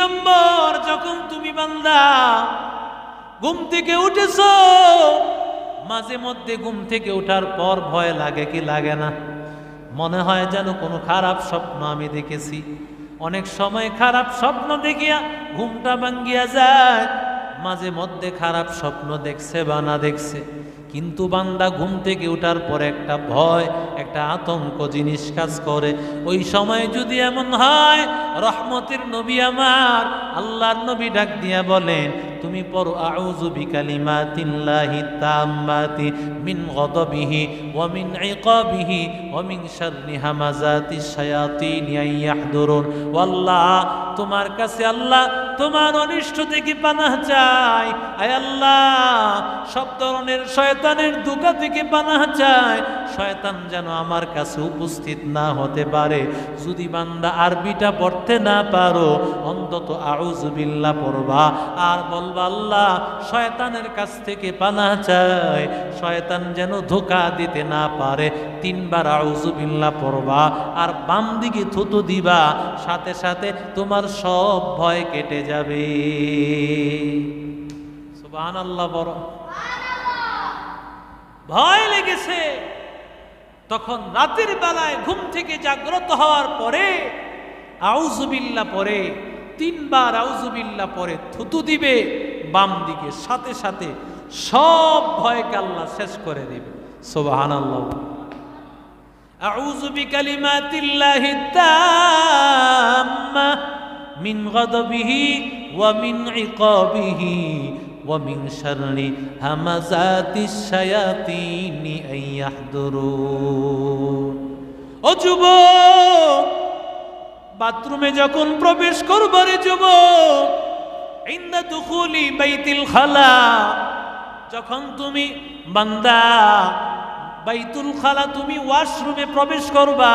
নম্বর যখন তুমি বান্দা ঘুম থেকে উঠেছ, মাঝে মধ্যে ঘুম থেকে ওঠার পর ভয় লাগে কি লাগে না? মনে হয় যেন কোনো খারাপ স্বপ্ন আমি দেখেছি। অনেক সময় খারাপ স্বপ্ন দেখিয়া ঘুমটা ভাঙ্গিয়া যায়, মাঝে মধ্যে খারাপ স্বপ্ন দেখছে বা না দেখছে। কিন্তু বান্দা ঘুম থেকে ওঠার পর একটা ভয়, একটা আতঙ্ক জিনিস কাজ করে। ওই সময় যদি এমন হয়, রহমতের নবী আমার, আল্লাহর নবী ডাক দিয়া বলেন, তুমি পড়ো, আউযু বিকালিমাতিল্লাহি তাম্মাতি মিন গদবিহি ওয়া মিন ইকাবিহি ওয়া মিন শাররি হামাজাতিশ শায়াতিন ইয়াহদুরুন। আল্লাহ তোমার কাছে আল্লাহ তোমার অনিষ্ট থেকে পানা চাই আয় আল্লাহ, সব ধরনের শয়তানের দুকা থেকে পানা চাই শয়তান যেন আমার কাছে উপস্থিত না হতে পারে। যদি বান্দা আরবিটা পড়তে না পারো, অন্তত আউজুবিল্লাহ পড়বা। আর বলবা, আল্লাহ, শয়তানের কাছ থেকে পানা চায়। শয়তান যেন ধোকা দিতে না পারে। তিনবার আউজুবিল্লাহ পড়বা। আর বাম দিকে থুতু দিবা। সাথে সাথে তোমার সব ভয় কেটে যাবে। সুবান আল্লাহ বড়। ভয় লেগেছে। তখন রাতের বেলায় ঘুম থেকে জাগ্রত হওয়ার পরে আউজুবিল্লা পরে, তিনবার আউজুবিল্লা পরে থুতু দিবে, বাম দিকে সাথে সাথে সব ভয়কে আল্লাহ শেষ করে দিবে। সোবাহান আল্লাহ আউজুবি কালিমাতিল্লাহ মিন গদবিহি ও মিন ইকাবিহি ও মিন শাররি হামাযাতিশ নি আইয়াহদুরুন ও যুবক, বাথরুমে যখন প্রবেশ করবারে যুব ইন্দা দুখুলি বাইতিল খালা, যখন তুমি বান্দা, বাইতুল খালা তুমি ওয়াশরুমে প্রবেশ করবা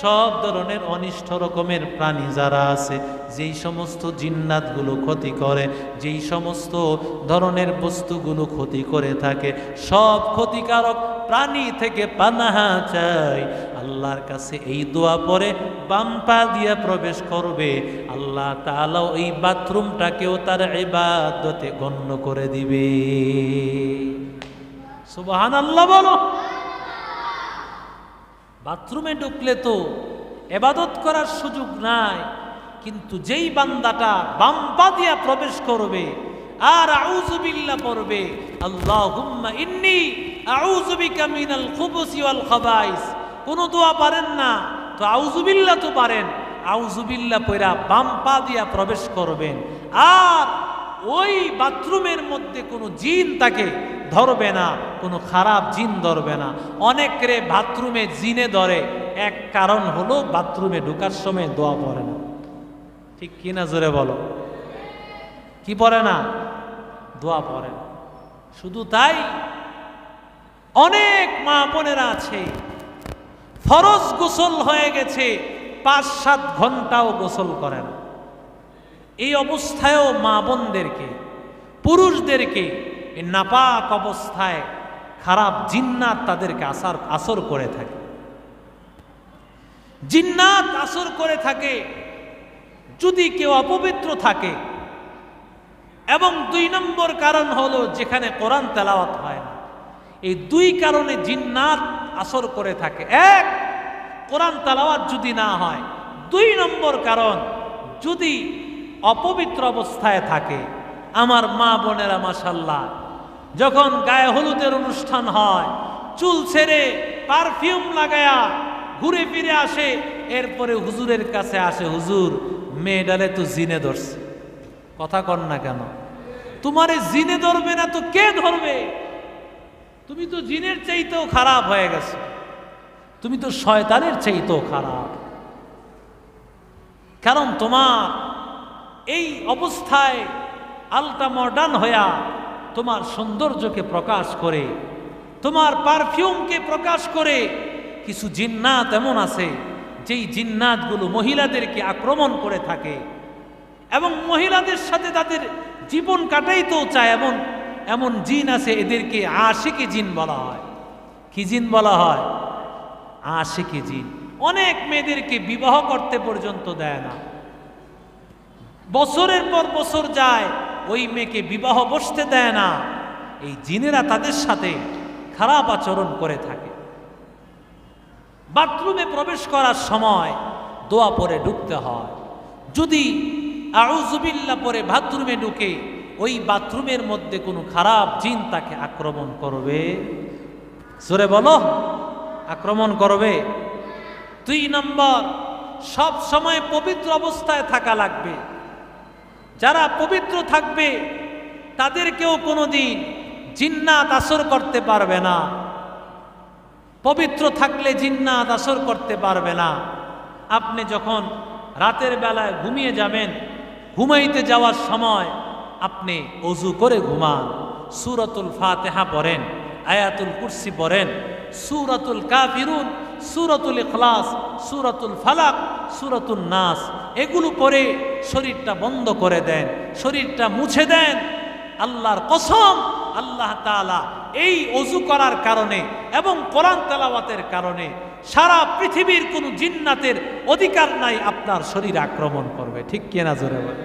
সব ধরনের অনিষ্ট রকমের প্রাণী যারা আছে, যেই সমস্ত জিন্নাতগুলো ক্ষতি করে, যেই সমস্ত ধরনের বস্তুগুলো ক্ষতি করে থাকে, সব ক্ষতিকারক প্রাণী থেকে পানাহা চাই। আল্লাহর কাছে এই দোয়া পরে বাম্পা দিয়ে প্রবেশ করবে। আল্লাহ তাআলা এই বাথরুমটাকেও তার ইবাদতে গণ্য করে দিবে। সুবহান আল্লাহ বলো। বাথরুমে ঢুকলে তো এবাদত করার সুযোগ নাই, কিন্তু যেই বান্দাটা বাম্পা দিয়া প্রবেশ করবে, আর আউজুবিল্লাহ পড়বে, আল্লাহুম্মা ইন্নি দোয়া পারেন না, তো আউজুবিল্লাহ তো পারেন। আউজুবিল্লা পয়রা বাম্পা দিয়া প্রবেশ করবেন, আর ওই বাথরুমের মধ্যে কোনো জিন তাকে ধরবে না, কোনো খারাপ জিন ধরবে না। অনেকরে বাথরুমে জিনে ধরে, এক কারণ হলো বাথরুমে ঢোকার সময় দোয়া পড়ে না। ঠিক কি না জোরে বলো? কি পড়ে না? দোয়া পড়ে না। শুধু তাই, অনেক মা বোনেরা আছে, ফরজ গোসল হয়ে গেছে, পাঁচ সাত ঘন্টাও গোসল করে না। এই অবস্থায়ও মা বোনদেরকে, পুরুষদেরকে নাপাক অবস্থায় খারাপ জিন্নাত তাদেরকে আসার, আসর করে থাকে। জিন্নাত আসর করে থাকে, যদি কেউ অপবিত্র থাকে। এবং দুই নম্বর কারণ হলো যেখানে কোরআন তেলাওয়াত হয় না। এই দুই কারণে জিন্নাত আসর করে থাকে। এক, কোরআন তেলাওয়াত যদি না হয়। দুই নম্বর কারণ, যদি অপবিত্র অবস্থায় থাকে। আমার মা বোনেরা মাসাল্লাহ যখন গায়ে হলুদের অনুষ্ঠান হয়, চুল ছেড়ে পারফিউম লাগায়া ঘুরে ফিরে আসে, এরপরে হুজুরের কাছে আসে, হুজুর মেয়েডালে তো জিনে ধরছে। কথা কর না কেন? তোমারে জিনে ধরবে না তো কে ধরবে? তুমি তো জিনের চাইতেও খারাপ হয়ে গেছো। তুমি তো শয়তানের চাইতেও খারাপ। কারণ তোমার এই অবস্থায় আলটা মডার্ন হইয়া তোমার সৌন্দর্যকে প্রকাশ করে, তোমার পারফিউমকে প্রকাশ করে, কিছু জিন্নাত এমন আছে যেই জিন্নাতগুলো মহিলাদেরকে আক্রমণ করে থাকে এবং মহিলাদের সাথে তাদের জীবন কাটাইতেও চায় এমন এমন জিন আছে এদেরকে আশিকি জিন বলা হয়। কি জিন বলা হয়? আশিকি জিন। অনেক মেয়েদেরকে বিবাহ করতে পর্যন্ত দেয় না। বছরের পর বছর যায়, ওই মেয়েকে বিবাহ বসতে দেয় না। এই জিনেরা তাদের সাথে খারাপ আচরণ করে থাকে। বাথরুমে প্রবেশ করার সময় দোয়া পরে ঢুকতে হয়। যদি আউজুবিল্লা পরে বাথরুমে ঢুকে, ওই বাথরুমের মধ্যে কোনো খারাপ জিন তাকে আক্রমণ করবে? সরে বলো, আক্রমণ করবে? দুই নম্বর, সব সময় পবিত্র অবস্থায় থাকা লাগবে। যারা পবিত্র থাকবে, তাদেরকেও কোনোদিন জিন্নাত আসর করতে পারবে না। পবিত্র থাকলে জিন্নাত আসর করতে পারবে না। আপনি যখন রাতের বেলায় ঘুমিয়ে যাবেন, ঘুমাইতে যাওয়ার সময় আপনি অজু করে ঘুমান। সুরতুল ফাতেহা পড়েন, আয়াতুল কুরসি পড়েন, সুরাতুল কাফিরুন, সুরতুল ইখলাস, সুরতুল ফালাক সুরাতুল নাস, এগুলো পরে শরীরটা বন্ধ করে দেন, শরীরটা মুছে দেন। আল্লাহর কসম, আল্লাহ তালা এই অজু করার কারণে এবং কোরআন তেলাওয়াতের কারণে সারা পৃথিবীর কোনো জিন্নাতের অধিকার নাই আপনার শরীর আক্রমণ করবে। ঠিক কেনা জোরে বলে